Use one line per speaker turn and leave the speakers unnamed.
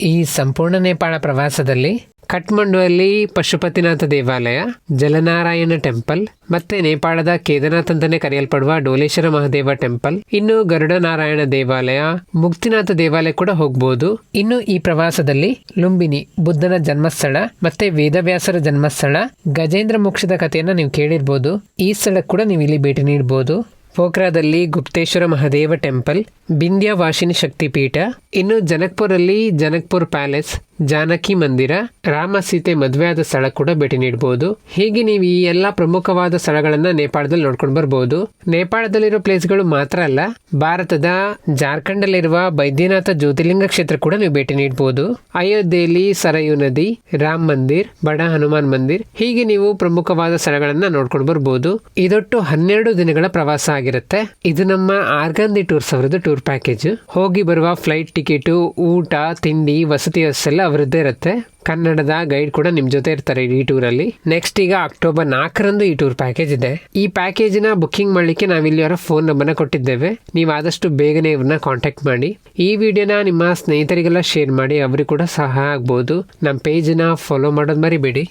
ಈ ಸಂಪೂರ್ಣ ನೇಪಾಳ ಪ್ರವಾಸದಲ್ಲಿ ಕಠ್ಮಂಡುವಲ್ಲಿ ಪಶುಪತಿನಾಥ ದೇವಾಲಯ, ಜಲನಾರಾಯಣ ಟೆಂಪಲ್ ಮತ್ತೆ ನೇಪಾಳದ ಕೇದಾರನಾಥ್ ಅಂತಾನೆ ಕರೆಯಲ್ಪಡುವ ಡೋಲೇಶ್ವರ ಮಹಾದೇವ ಟೆಂಪಲ್, ಇನ್ನು ಗರುಡ ನಾರಾಯಣ ದೇವಾಲಯ, ಮುಕ್ತಿನಾಥ ದೇವಾಲಯ ಕೂಡ ಹೋಗ್ಬೋದು. ಇನ್ನು ಈ ಪ್ರವಾಸದಲ್ಲಿ ಲುಂಬಿನಿ, ಬುದ್ಧನ ಜನ್ಮಸ್ಥಳ ಮತ್ತೆ ವೇದವ್ಯಾಸರ ಜನ್ಮಸ್ಥಳ, ಗಜೇಂದ್ರ ಮೋಕ್ಷದ ಕಥೆಯನ್ನ ನೀವು ಕೇಳಿರ್ಬೋದು. ಈ ಸ್ಥಳಕ್ಕೆ ಕೂಡ ನೀವು ಇಲ್ಲಿ ಭೇಟಿ ನೀಡಬಹುದು ಪೋಖ್ರಾದಲ್ಲಿ ಗುಪ್ತೇಶ್ವರ ಮಹಾದೇವ ಟೆಂಪಲ್ ಬಿಂದ್ಯ ವಾಶಿನಿ ಶಕ್ತಿಪೀಠ ಇನ್ನು ಜನಕ್ಪುರಲ್ಲಿ ಜನಕ್ಪುರ್ ಪ್ಯಾಲೇಸ್ ಜಾನಕಿ ಮಂದಿರ, ರಾಮ ಸೀತೆ ಮದುವೆಯಾದ ಸ್ಥಳ ಕೂಡ ಭೇಟಿ ನೀಡಬಹುದು ಹೀಗೆ ನೀವು ಈ ಎಲ್ಲಾ ಪ್ರಮುಖವಾದ ಸ್ಥಳಗಳನ್ನ ನೇಪಾಳದಲ್ಲಿ ನೋಡ್ಕೊಂಡು ಬರ್ಬೋದು. ನೇಪಾಳದಲ್ಲಿರೋ ಪ್ಲೇಸ್ಗಳು ಮಾತ್ರ ಅಲ್ಲ, ಭಾರತದ ಜಾರ್ಖಂಡಲ್ಲಿರುವ ಬೈದ್ಯನಾಥ ಜ್ಯೋತಿರ್ಲಿಂಗ ಕ್ಷೇತ್ರ ಕೂಡ ನೀವು ಭೇಟಿ ನೀಡಬಹುದು ಅಯೋಧ್ಯೆಯಲ್ಲಿ ಸರಯು ನದಿ, ರಾಮ್ ಮಂದಿರ್, ಬಡ ಹನುಮಾನ್ ಮಂದಿರ್, ಹೀಗೆ ನೀವು ಪ್ರಮುಖವಾದ ಸ್ಥಳಗಳನ್ನ ನೋಡ್ಕೊಂಡು ಬರ್ಬೋದು. ಇದೊಟ್ಟು ಹನ್ನೆರಡು ದಿನಗಳ ಪ್ರವಾಸ ಆಗಿರುತ್ತೆ. ಇದು ನಮ್ಮ ಆರ್ಗಂದಿ ಟೂರ್ಸ್ ಅವರದ್ದು ಟೂರ್ ಪ್ಯಾಕೇಜ್. ಹೋಗಿ ಬರುವ ಫ್ಲೈಟ್ ಟಿಕೆಟ್, ಊಟ, ತಿಂಡಿ, ವಸತಿ ವ್ಯವಸ್ಥೆ ಅವರದ್ದೇ ಇರುತ್ತೆ. ಕನ್ನಡದ ಗೈಡ್ ಕೂಡ ನಿಮ್ ಜೊತೆ ಇರ್ತಾರೆ ಈ ಟೂರ್ ಅಲ್ಲಿ ನೆಕ್ಸ್ಟ್ ಈಗ ಅಕ್ಟೋಬರ್ ನಾಲ್ಕರಂದು ಈ ಟೂರ್ ಪ್ಯಾಕೇಜ್ ಇದೆ. ಈ ಪ್ಯಾಕೇಜಿನ ಬುಕ್ಕಿಂಗ್ ಮಾಡ್ಲಿಕ್ಕೆ ನಾವಿಲ್ಲಿ ಅವರ ಫೋನ್ ನಂಬರ್ನ ಕೊಟ್ಟಿದ್ದೇವೆ. ನೀವು ಆದಷ್ಟು ಬೇಗನೆ ಇವ್ರನ್ನ ಕಾಂಟ್ಯಾಕ್ಟ್ ಮಾಡಿ. ಈ ವಿಡಿಯೋನ ನಿಮ್ಮ ಸ್ನೇಹಿತರಿಗೆಲ್ಲ ಶೇರ್ ಮಾಡಿ, ಅವರಿಗೂ ಕೂಡ ಸಹಾಯ ಆಗ್ಬೋದು. ನಮ್ಮ ಪೇಜ್ನ ಫಾಲೋ ಮಾಡೋದು ಮರಿಬೇಡಿ.